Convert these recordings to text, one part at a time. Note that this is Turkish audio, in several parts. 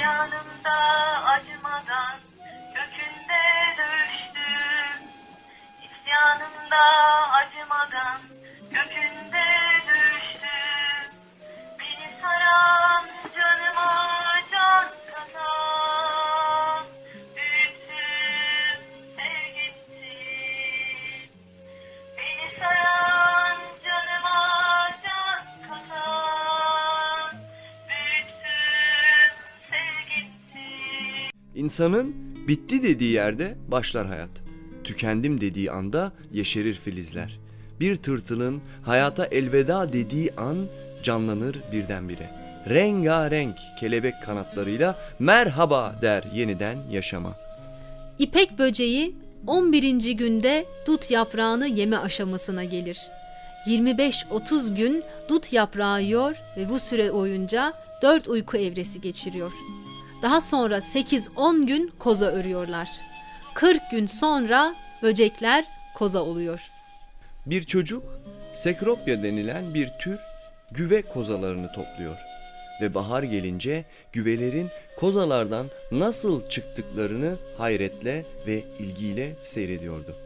İsyanımda acımadan kökünde düştüm. İsyanımda İnsanın bitti dediği yerde başlar hayat. Tükendim dediği anda yeşerir filizler. Bir tırtılın hayata elveda dediği an canlanır birdenbire. Rengarenk kelebek kanatlarıyla merhaba der yeniden yaşama. İpek böceği 11. günde dut yaprağını yeme aşamasına gelir. 25-30 gün dut yaprağı yiyor ve bu süre boyunca 4 uyku evresi geçiriyor. Daha sonra 8-10 gün koza örüyorlar. 40 gün sonra böcekler koza oluyor. Bir çocuk Sekropya denilen bir tür güve kozalarını topluyor ve bahar gelince güvelerin kozalardan nasıl çıktıklarını hayretle ve ilgiyle seyrediyordu.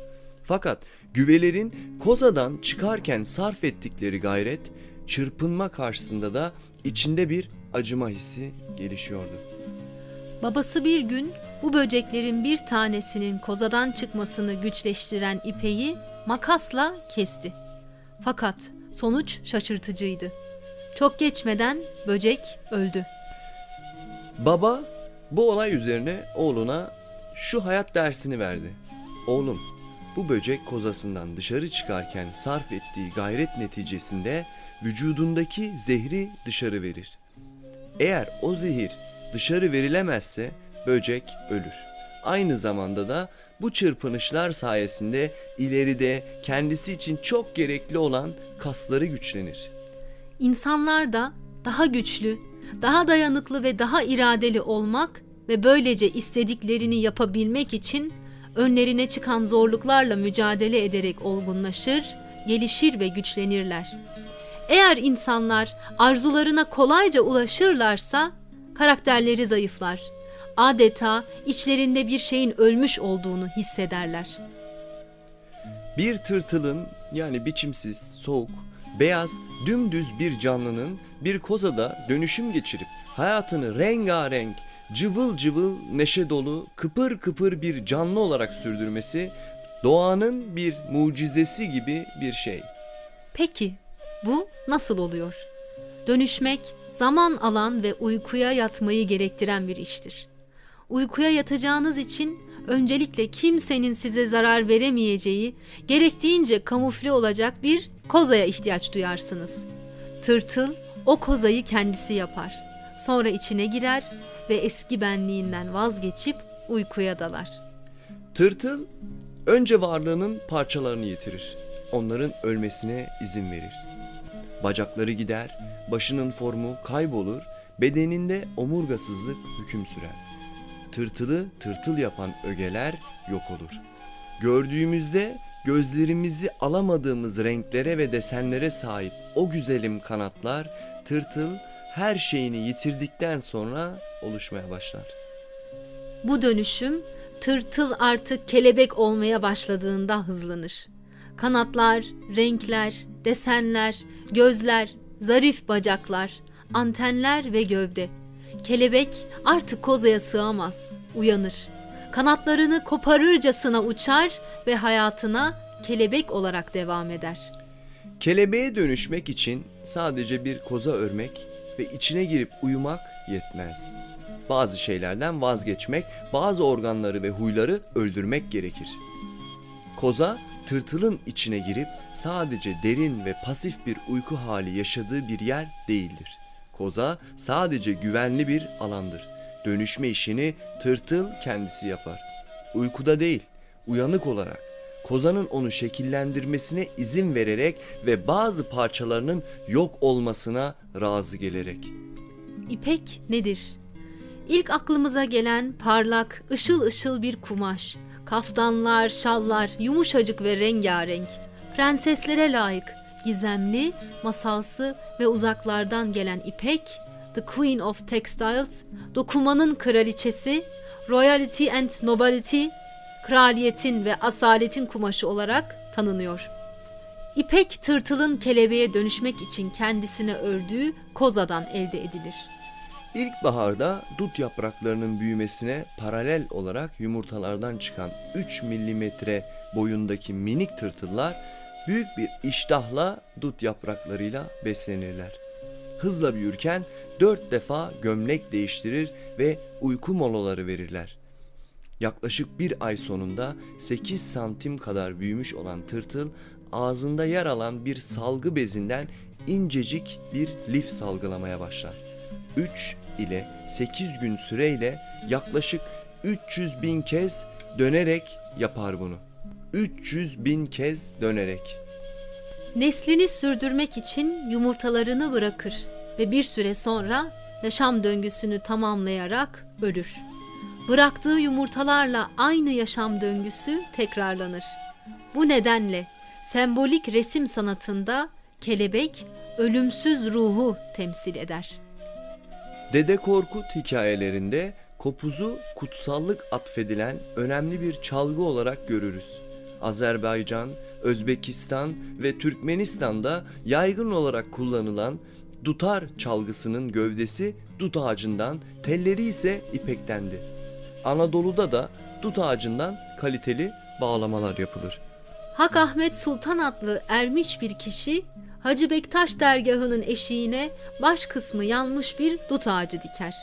Fakat güvelerin kozadan çıkarken sarf ettikleri gayret, çırpınma karşısında da içinde bir acıma hissi gelişiyordu. Babası bir gün bu böceklerin bir tanesinin kozadan çıkmasını güçleştiren ipeyi makasla kesti. Fakat sonuç şaşırtıcıydı. Çok geçmeden böcek öldü. Baba bu olay üzerine oğluna şu hayat dersini verdi. Oğlum bu böcek kozasından dışarı çıkarken sarf ettiği gayret neticesinde vücudundaki zehri dışarı verir. Eğer o zehir dışarı verilemezse böcek ölür. Aynı zamanda da bu çırpınışlar sayesinde ileride kendisi için çok gerekli olan kasları güçlenir. İnsanlar da daha güçlü, daha dayanıklı ve daha iradeli olmak ve böylece istediklerini yapabilmek için önlerine çıkan zorluklarla mücadele ederek olgunlaşır, gelişir ve güçlenirler. Eğer insanlar arzularına kolayca ulaşırlarsa karakterleri zayıflar. Adeta içlerinde bir şeyin ölmüş olduğunu hissederler. Bir tırtılın yani biçimsiz, soğuk, beyaz, dümdüz bir canlının bir kozada dönüşüm geçirip hayatını rengarenk, cıvıl cıvıl, neşe dolu, kıpır kıpır bir canlı olarak sürdürmesi doğanın bir mucizesi gibi bir şey. Peki bu nasıl oluyor? Dönüşmek zaman alan ve uykuya yatmayı gerektiren bir iştir. Uykuya yatacağınız için öncelikle kimsenin size zarar veremeyeceği, gerektiğince kamufle olacak bir kozaya ihtiyaç duyarsınız. Tırtıl o kozayı kendisi yapar. Sonra içine girer ve eski benliğinden vazgeçip uykuya dalar. Tırtıl önce varlığının parçalarını yitirir. Onların ölmesine izin verir. Bacakları gider, başının formu kaybolur, bedeninde omurgasızlık hüküm sürer. Tırtılı tırtıl yapan ögeler yok olur. Gördüğümüzde gözlerimizi alamadığımız renklere ve desenlere sahip o güzelim kanatlar tırtıl her şeyini yitirdikten sonra oluşmaya başlar. Bu dönüşüm tırtıl artık kelebek olmaya başladığında hızlanır. Kanatlar, renkler, desenler, gözler, zarif bacaklar, antenler ve gövde. Kelebek artık kozaya sığamaz, uyanır. Kanatlarını koparırcasına uçar ve hayatına kelebek olarak devam eder. Kelebeğe dönüşmek için sadece bir koza örmek ve içine girip uyumak yetmez. Bazı şeylerden vazgeçmek, bazı organları ve huyları öldürmek gerekir. Koza tırtılın içine girip sadece derin ve pasif bir uyku hali yaşadığı bir yer değildir. Koza sadece güvenli bir alandır. Dönüşme işini tırtıl kendisi yapar. Uykuda değil, uyanık olarak. Kozanın onu şekillendirmesine izin vererek ve bazı parçalarının yok olmasına razı gelerek. İpek nedir? İlk aklımıza gelen parlak, ışıl ışıl bir kumaş. Kaftanlar, şallar, yumuşacık ve rengarenk. Prenseslere layık, gizemli, masalsı ve uzaklardan gelen ipek, The Queen of Textiles, dokumanın kraliçesi, Royalty and Nobility, kraliyetin ve asaletin kumaşı olarak tanınıyor. İpek tırtılın kelebeğe dönüşmek için kendisine ördüğü kozadan elde edilir. İlkbaharda dut yapraklarının büyümesine paralel olarak yumurtalardan çıkan 3 milimetre boyundaki minik tırtıllar büyük bir iştahla dut yapraklarıyla beslenirler. Hızla büyürken dört defa gömlek değiştirir ve uyku molaları verirler. Yaklaşık bir ay sonunda 8 santim kadar büyümüş olan tırtıl ağzında yer alan bir salgı bezinden incecik bir lif salgılamaya başlar. 3 ile 8 gün süreyle yaklaşık 300 bin kez dönerek yapar bunu. 300 bin kez dönerek. Neslini sürdürmek için yumurtalarını bırakır ve bir süre sonra yaşam döngüsünü tamamlayarak ölür. Bıraktığı yumurtalarla aynı yaşam döngüsü tekrarlanır. Bu nedenle sembolik resim sanatında kelebek ölümsüz ruhu temsil eder. Dede Korkut hikayelerinde kopuzu kutsallık atfedilen önemli bir çalgı olarak görürüz. Azerbaycan, Özbekistan ve Türkmenistan'da yaygın olarak kullanılan dutar çalgısının gövdesi dut ağacından, telleri ise ipektendi. Anadolu'da da dut ağacından kaliteli bağlamalar yapılır. Hak Ahmet Sultan adlı ermiş bir kişi Hacı Bektaş dergahının eşiğine baş kısmı yanmış bir dut ağacı diker.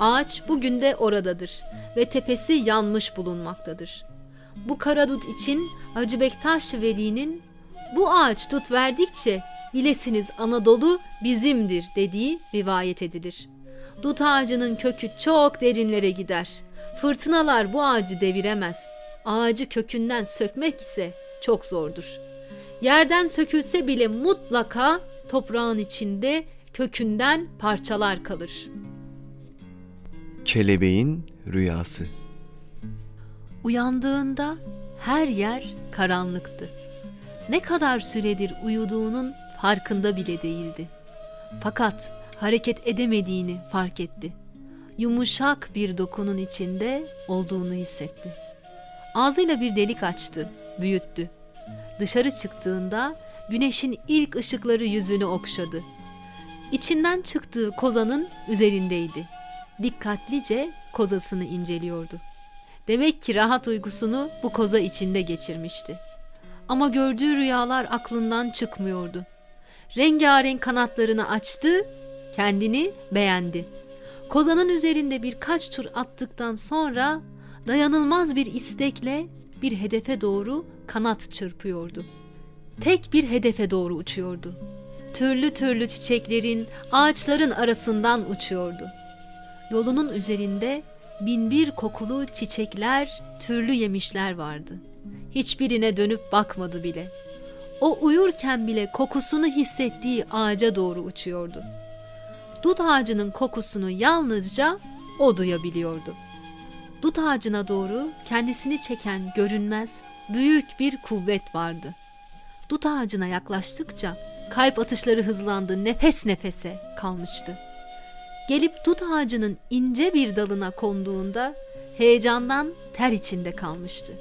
Ağaç bugün de oradadır ve tepesi yanmış bulunmaktadır. Bu kara dut için Hacı Bektaş Veli'nin bu ağaç dut verdikçe bilesiniz Anadolu bizimdir dediği rivayet edilir. Dut ağacının kökü çok derinlere gider. Fırtınalar bu ağacı deviremez. Ağacı kökünden sökmek ise çok zordur. Yerden sökülse bile mutlaka toprağın içinde kökünden parçalar kalır. Kelebeğin rüyası. Uyandığında her yer karanlıktı. Ne kadar süredir uyuduğunun farkında bile değildi. Fakat hareket edemediğini fark etti. Yumuşak bir dokunun içinde olduğunu hissetti. Ağzıyla bir delik açtı, büyüttü. Dışarı çıktığında güneşin ilk ışıkları yüzünü okşadı. İçinden çıktığı kozanın üzerindeydi. Dikkatlice kozasını inceliyordu. Demek ki rahat uykusunu bu koza içinde geçirmişti. Ama gördüğü rüyalar aklından çıkmıyordu. Rengarenk kanatlarını açtı, kendini beğendi. Kozanın üzerinde birkaç tur attıktan sonra dayanılmaz bir istekle bir hedefe doğru kanat çırpıyordu. Tek bir hedefe doğru uçuyordu. Türlü türlü çiçeklerin, ağaçların arasından uçuyordu. Yolunun üzerinde binbir kokulu çiçekler, türlü yemişler vardı. Hiçbirine dönüp bakmadı bile. O uyurken bile kokusunu hissettiği ağaca doğru uçuyordu. Dut ağacının kokusunu yalnızca o duyabiliyordu. Dut ağacına doğru kendisini çeken görünmez büyük bir kuvvet vardı. Dut ağacına yaklaştıkça kalp atışları hızlandı, nefes nefese kalmıştı. Gelip dut ağacının ince bir dalına konduğunda heyecandan ter içinde kalmıştı.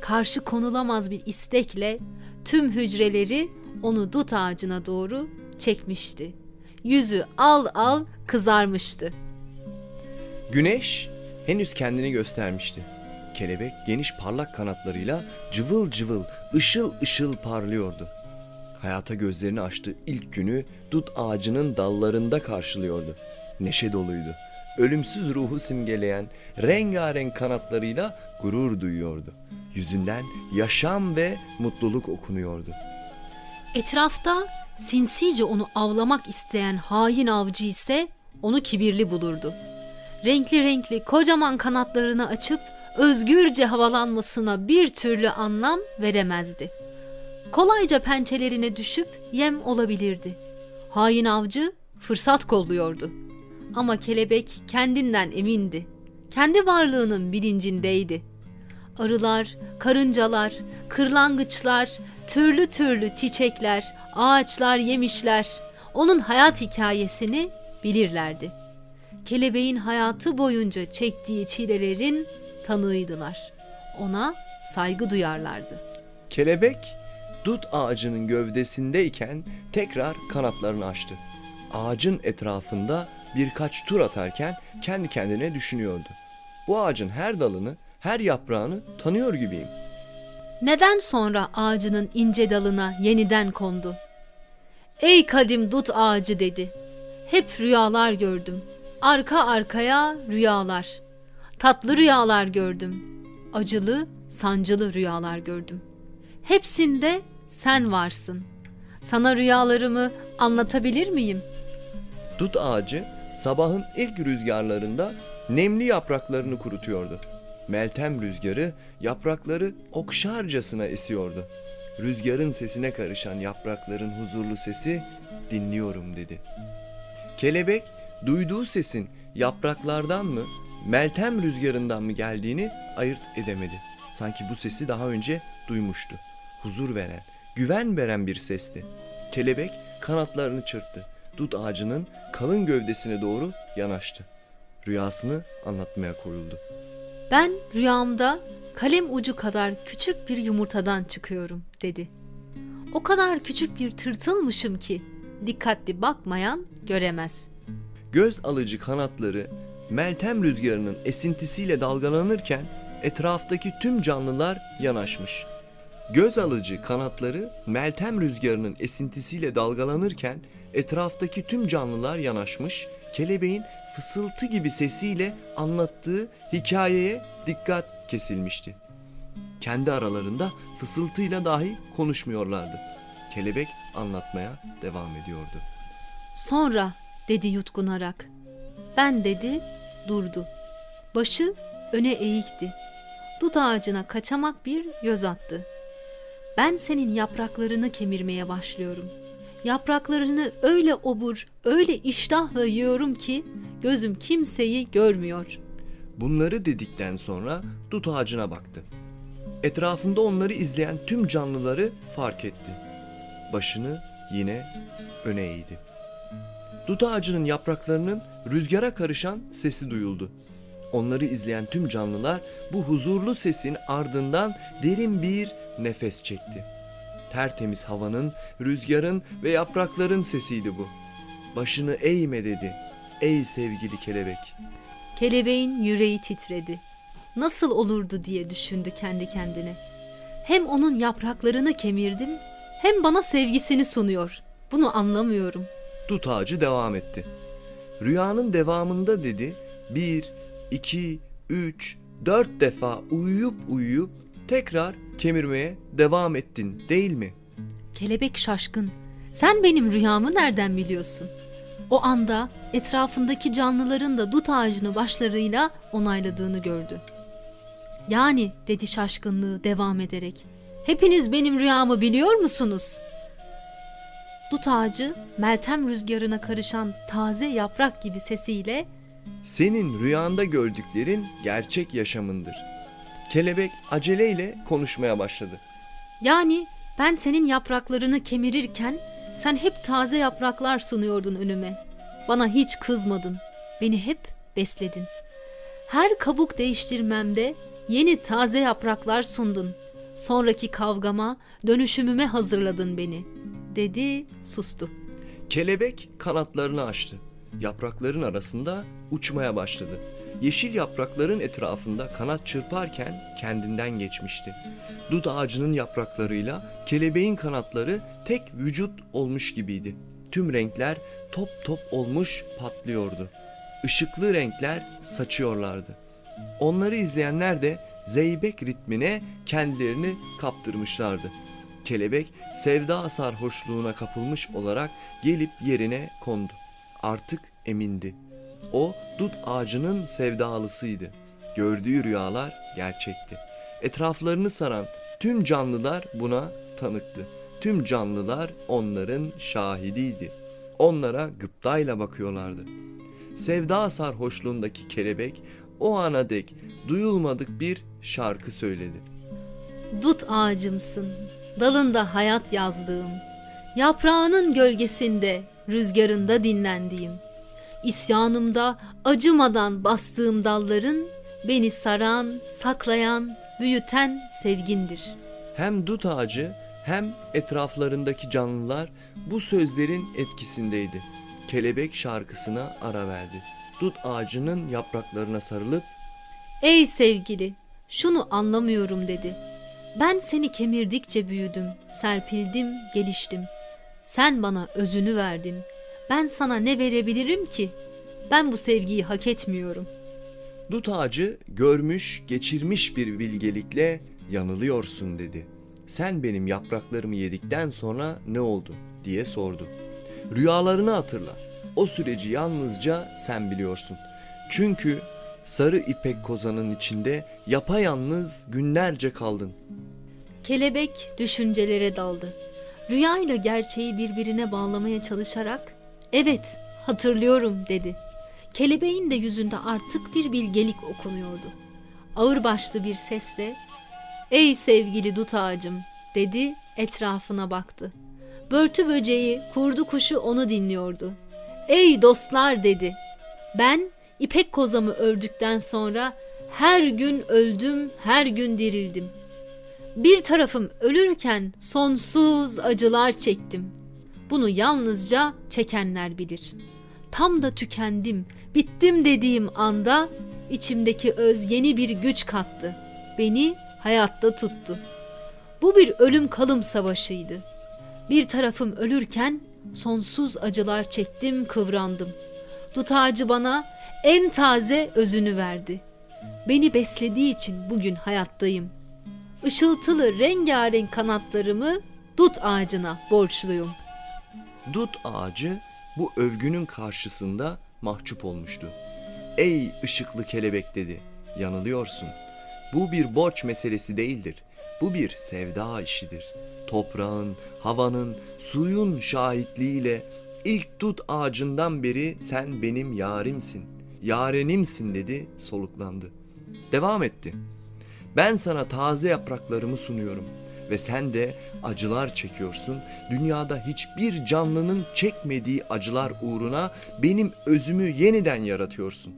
Karşı konulamaz bir istekle tüm hücreleri onu dut ağacına doğru çekmişti. Yüzü al al kızarmıştı. Güneş henüz kendini göstermişti. Kelebek geniş parlak kanatlarıyla cıvıl cıvıl, ışıl ışıl parlıyordu. Hayata gözlerini açtığı ilk günü dut ağacının dallarında karşılıyordu. Neşe doluydu. Ölümsüz ruhu simgeleyen rengarenk kanatlarıyla gurur duyuyordu. Yüzünden yaşam ve mutluluk okunuyordu. Etrafta Sinsice onu avlamak isteyen hain avcı ise onu kibirli bulurdu. Renkli renkli kocaman kanatlarını açıp özgürce havalanmasına bir türlü anlam veremezdi. Kolayca pençelerine düşüp yem olabilirdi. Hain avcı fırsat kolluyordu. Ama kelebek kendinden emindi. Kendi varlığının bilincindeydi. Arılar, karıncalar, kırlangıçlar, türlü türlü çiçekler, ağaçlar, yemişler onun hayat hikayesini bilirlerdi. Kelebeğin hayatı boyunca çektiği çilelerin tanığıydılar. Ona saygı duyarlardı. Kelebek dut ağacının gövdesindeyken tekrar kanatlarını açtı. Ağacın etrafında birkaç tur atarken kendi kendine düşünüyordu. Bu ağacın her dalını, her yaprağını tanıyor gibiyim. Neden sonra ağacının ince dalına yeniden kondu? Ey kadim dut ağacı dedi. Hep rüyalar gördüm. Arka arkaya rüyalar. Tatlı rüyalar gördüm. Acılı, sancılı rüyalar gördüm. Hepsinde sen varsın. Sana rüyalarımı anlatabilir miyim? Dut ağacı sabahın ilk rüzgarlarında nemli yapraklarını kurutuyordu. Meltem rüzgarı yaprakları okşarcasına esiyordu. Rüzgarın sesine karışan yaprakların huzurlu sesi dinliyorum dedi. Kelebek duyduğu sesin yapraklardan mı, meltem rüzgarından mı geldiğini ayırt edemedi. Sanki bu sesi daha önce duymuştu. Huzur veren, güven veren bir sesti. Kelebek kanatlarını çırptı. Dut ağacının kalın gövdesine doğru yanaştı. Rüyasını anlatmaya koyuldu. Ben rüyamda kalem ucu kadar küçük bir yumurtadan çıkıyorum dedi. O kadar küçük bir tırtılmışım ki dikkatli bakmayan göremez. Göz alıcı kanatları Meltem rüzgarının esintisiyle dalgalanırken etraftaki tüm canlılar yanaşmış. Göz alıcı kanatları Meltem rüzgarının esintisiyle dalgalanırken etraftaki tüm canlılar yanaşmış. Kelebeğin fısıltı gibi sesiyle anlattığı hikayeye dikkat kesilmişti. Kendi aralarında fısıltıyla dahi konuşmuyorlardı. Kelebek anlatmaya devam ediyordu. Sonra dedi yutkunarak. Ben dedi durdu. Başı öne eğikti. Dut ağacına kaçamak bir göz attı. Ben senin yapraklarını kemirmeye başlıyorum. Yapraklarını öyle obur, öyle iştahla yiyorum ki gözüm kimseyi görmüyor. Bunları dedikten sonra dut ağacına baktı. Etrafında onları izleyen tüm canlıları fark etti. Başını yine öne eğdi. Dut ağacının yapraklarının rüzgara karışan sesi duyuldu. Onları izleyen tüm canlılar bu huzurlu sesin ardından derin bir nefes çekti. Tertemiz havanın, rüzgarın ve yaprakların sesiydi bu. Başını eğme dedi. Ey sevgili kelebek. Kelebeğin yüreği titredi. Nasıl olurdu diye düşündü kendi kendine. Hem onun yapraklarını kemirdim, hem bana sevgisini sunuyor. Bunu anlamıyorum. Dut ağacı devam etti. Rüyanın devamında dedi bir, iki, üç, dört defa uyuyup uyuyup tekrar kemirmeye devam ettin değil mi? Kelebek şaşkın. Sen benim rüyamı nereden biliyorsun? O anda etrafındaki canlıların da dut ağacını başlarıyla onayladığını gördü. Yani dedi şaşkınlığı devam ederek. Hepiniz benim rüyamı biliyor musunuz? Dut ağacı meltem rüzgarına karışan taze yaprak gibi sesiyle Senin rüyanda gördüklerin gerçek yaşamındır. Kelebek aceleyle konuşmaya başladı. Yani ben senin yapraklarını kemirirken sen hep taze yapraklar sunuyordun önüme. Bana hiç kızmadın. Beni hep besledin. Her kabuk değiştirmemde yeni taze yapraklar sundun. Sonraki kavgama, dönüşümüme hazırladın beni." Dedi, sustu. Kelebek kanatlarını açtı. Yaprakların arasında uçmaya başladı. Yeşil yaprakların etrafında kanat çırparken kendinden geçmişti. Dut ağacının yapraklarıyla kelebeğin kanatları tek vücut olmuş gibiydi. Tüm renkler top top olmuş patlıyordu. Işıklı renkler saçıyorlardı. Onları izleyenler de zeybek ritmine kendilerini kaptırmışlardı. Kelebek sevda sarhoşluğuna kapılmış olarak gelip yerine kondu. Artık emindi. O dut ağacının sevdalısıydı. Gördüğü rüyalar gerçekti. Etraflarını saran tüm canlılar buna tanıktı. Tüm canlılar onların şahidiydi. Onlara gıptayla bakıyorlardı. Sevda sarhoşluğundaki kelebek o ana dek duyulmadık bir şarkı söyledi. Dut ağacımsın, dalında hayat yazdığım, yaprağının gölgesinde, rüzgarında dinlendiğim, isyanımda acımadan bastığım dalların beni saran, saklayan, büyüten sevgindir. Hem dut ağacı hem etraflarındaki canlılar bu sözlerin etkisindeydi. Kelebek şarkısına ara verdi. Dut ağacının yapraklarına sarılıp Ey sevgili, şunu anlamıyorum dedi. Ben seni kemirdikçe büyüdüm, serpildim, geliştim. Sen bana özünü verdin. Ben sana ne verebilirim ki? Ben bu sevgiyi hak etmiyorum. Dut ağacı görmüş, geçirmiş bir bilgelikle yanılıyorsun dedi. Sen benim yapraklarımı yedikten sonra ne oldu diye sordu. Rüyalarını hatırla. O süreci yalnızca sen biliyorsun. Çünkü sarı ipek kozanın içinde yapayalnız günlerce kaldın. Kelebek düşüncelere daldı. Rüyayla gerçeği birbirine bağlamaya çalışarak "Evet, hatırlıyorum." dedi. Kelebeğin de yüzünde artık bir bilgelik okunuyordu. Ağırbaşlı bir sesle "Ey sevgili dut ağacım." dedi, etrafına baktı. Börtü böceği, kurdu kuşu onu dinliyordu. "Ey dostlar." dedi. "Ben ipek kozamı ördükten sonra her gün öldüm, her gün dirildim. Bir tarafım ölürken sonsuz acılar çektim. Bunu yalnızca çekenler bilir. Tam da tükendim, bittim dediğim anda içimdeki öz yeni bir güç kattı. Beni hayatta tuttu. Bu bir ölüm kalım savaşıydı. Bir tarafım ölürken sonsuz acılar çektim, kıvrandım. Dut ağacı bana en taze özünü verdi. Beni beslediği için bugün hayattayım.'' Işıltılı rengarenk kanatlarımı dut ağacına borçluyum. Dut ağacı bu övgünün karşısında mahcup olmuştu. Ey ışıklı kelebek dedi. Yanılıyorsun. Bu bir borç meselesi değildir. Bu bir sevda işidir. Toprağın, havanın, suyun şahitliğiyle ilk dut ağacından beri sen benim yarimsin. Yarenimsin dedi, soluklandı. Devam etti. Ben sana taze yapraklarımı sunuyorum ve sen de acılar çekiyorsun. Dünyada hiçbir canlının çekmediği acılar uğruna benim özümü yeniden yaratıyorsun.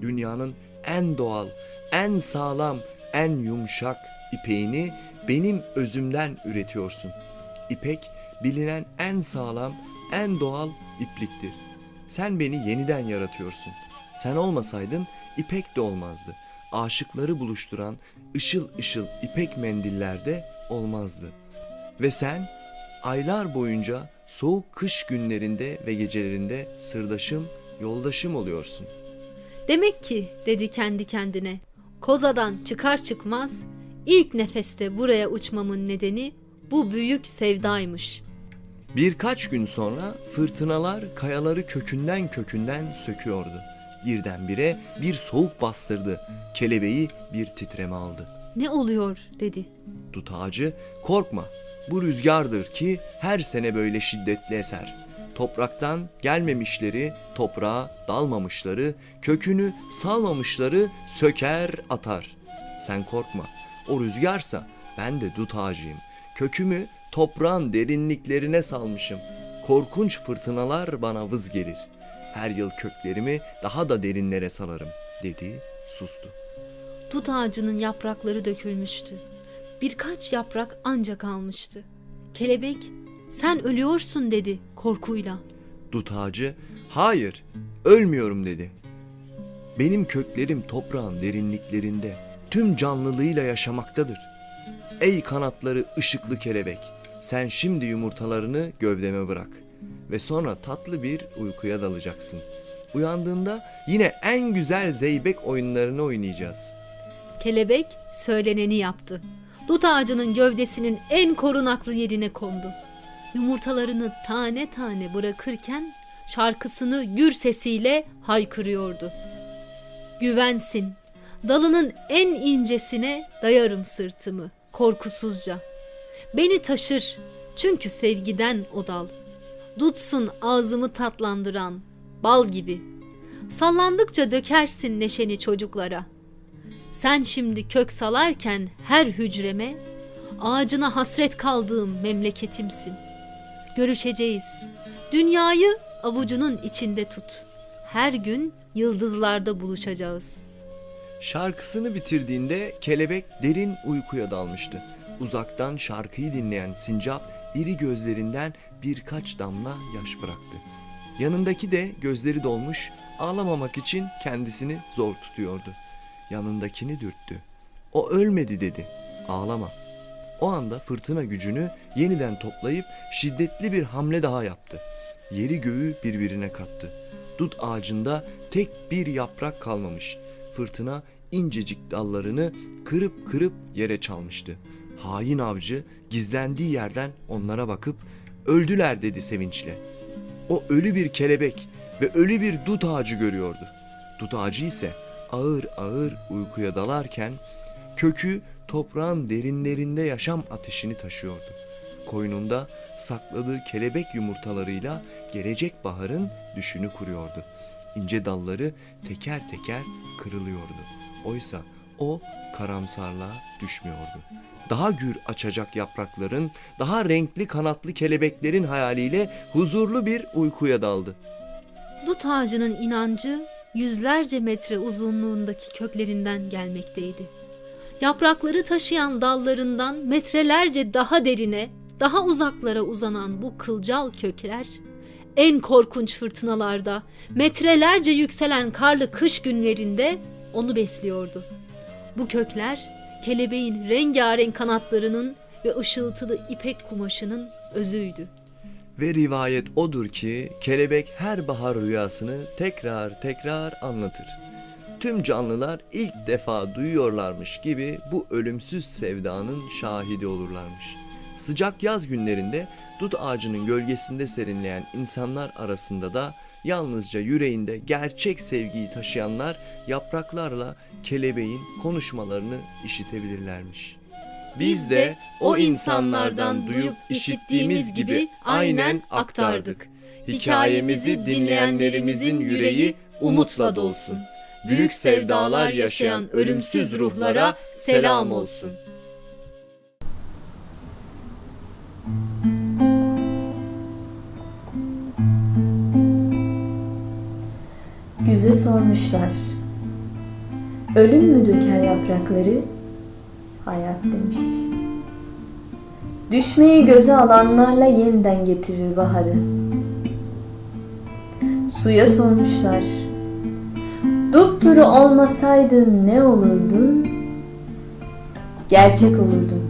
Dünyanın en doğal, en sağlam, en yumuşak ipeğini benim özümden üretiyorsun. İpek bilinen en sağlam, en doğal ipliktir. Sen beni yeniden yaratıyorsun. Sen olmasaydın ipek de olmazdı aşıkları buluşturan ışıl ışıl ipek mendillerde olmazdı. Ve sen aylar boyunca soğuk kış günlerinde ve gecelerinde sırdaşım, yoldaşım oluyorsun. Demek ki dedi kendi kendine. Kozadan çıkar çıkmaz ilk nefeste buraya uçmamın nedeni bu büyük sevdaymış. Birkaç gün sonra fırtınalar kayaları kökünden kökünden söküyordu. Birdenbire bir soğuk bastırdı. Kelebeği bir titreme aldı. Ne oluyor dedi. Dut ağacı korkma bu rüzgardır ki her sene böyle şiddetli eser. Topraktan gelmemişleri, toprağa dalmamışları, kökünü salmamışları söker atar. Sen korkma o rüzgarsa ben de dut ağacıyım. Kökümü toprağın derinliklerine salmışım. Korkunç fırtınalar bana vız gelir. Her yıl köklerimi daha da derinlere salarım dedi sustu. Dut ağacının yaprakları dökülmüştü. Birkaç yaprak ancak kalmıştı. Kelebek sen ölüyorsun dedi korkuyla. Dut ağacı hayır ölmüyorum dedi. Benim köklerim toprağın derinliklerinde tüm canlılığıyla yaşamaktadır. Ey kanatları ışıklı kelebek sen şimdi yumurtalarını gövdeme bırak ve sonra tatlı bir uykuya dalacaksın. Uyandığında yine en güzel zeybek oyunlarını oynayacağız. Kelebek söyleneni yaptı. dut ağacının gövdesinin en korunaklı yerine kondu. Yumurtalarını tane tane bırakırken şarkısını gür sesiyle haykırıyordu. Güvensin, dalının en incesine dayarım sırtımı, korkusuzca. Beni taşır, çünkü sevgiden o dal. Dutsun ağzımı tatlandıran, bal gibi. Sallandıkça dökersin neşeni çocuklara. Sen şimdi kök salarken her hücreme, ağacına hasret kaldığım memleketimsin. Görüşeceğiz. Dünyayı avucunun içinde tut. Her gün yıldızlarda buluşacağız. Şarkısını bitirdiğinde kelebek derin uykuya dalmıştı. Uzaktan şarkıyı dinleyen sincap iri gözlerinden birkaç damla yaş bıraktı. Yanındaki de gözleri dolmuş, ağlamamak için kendisini zor tutuyordu. Yanındakini dürttü. O ölmedi dedi. Ağlama. O anda fırtına gücünü yeniden toplayıp şiddetli bir hamle daha yaptı. Yeri göğü birbirine kattı. Dut ağacında tek bir yaprak kalmamış. Fırtına incecik dallarını kırıp kırıp yere çalmıştı. Hain avcı gizlendiği yerden onlara bakıp öldüler dedi sevinçle. O ölü bir kelebek ve ölü bir dut ağacı görüyordu. Dut ağacı ise ağır ağır uykuya dalarken kökü toprağın derinlerinde yaşam ateşini taşıyordu. Koynunda sakladığı kelebek yumurtalarıyla gelecek baharın düşünü kuruyordu. İnce dalları teker teker kırılıyordu. Oysa o karamsarlığa düşmüyordu. Daha gür açacak yaprakların, daha renkli kanatlı kelebeklerin hayaliyle huzurlu bir uykuya daldı. Dut ağacının inancı yüzlerce metre uzunluğundaki köklerinden gelmekteydi. Yaprakları taşıyan dallarından metrelerce daha derine, daha uzaklara uzanan bu kılcal kökler en korkunç fırtınalarda, metrelerce yükselen karlı kış günlerinde onu besliyordu. Bu kökler kelebeğin rengarenk kanatlarının ve ışıltılı ipek kumaşının özüydü. Ve rivayet odur ki kelebek her bahar rüyasını tekrar tekrar anlatır. Tüm canlılar ilk defa duyuyorlarmış gibi bu ölümsüz sevdanın şahidi olurlarmış. Sıcak yaz günlerinde dut ağacının gölgesinde serinleyen insanlar arasında da yalnızca yüreğinde gerçek sevgiyi taşıyanlar yapraklarla kelebeğin konuşmalarını işitebilirlermiş. Biz de o insanlardan duyup işittiğimiz gibi aynen aktardık. Hikayemizi dinleyenlerimizin yüreği umutla dolsun. Büyük sevdalar yaşayan ölümsüz ruhlara selam olsun. Güze sormuşlar. Ölüm mü döker yaprakları? Hayat demiş. Düşmeyi göze alanlarla yeniden getirir baharı. Suya sormuşlar. Dupduru olmasaydın ne olurdun? Gerçek olurdun.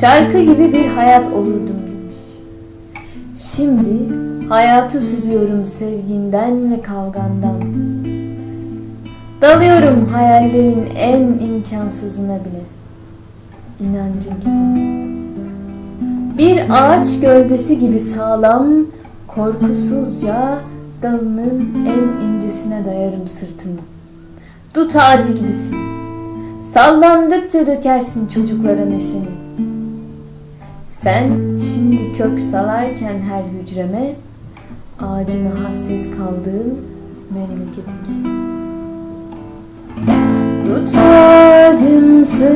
Şarkı gibi bir hayat olurdum demiş. Şimdi hayatı süzüyorum sevginden ve kavgandan. Dalıyorum hayallerin en imkansızına bile. İnancımsın. Bir ağaç gövdesi gibi sağlam, korkusuzca dalının en incesine dayarım sırtımı. Dut ağacı gibisin. Sallandıkça dökersin çocuklara neşeni. Sen şimdi kök salarken her hücreme ağacına hasret kaldığım memleketimsin. Dut ağacımsın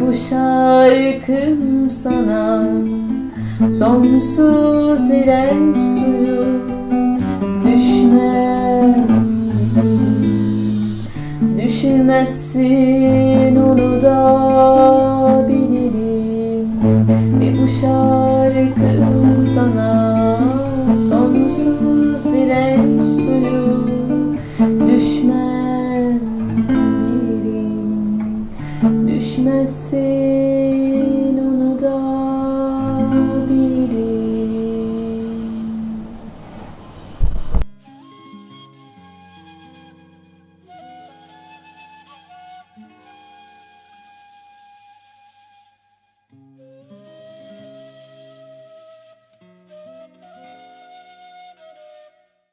bu şarkım sana. Sonsuz irenç suyu düşmem Düşünmezsin onu da.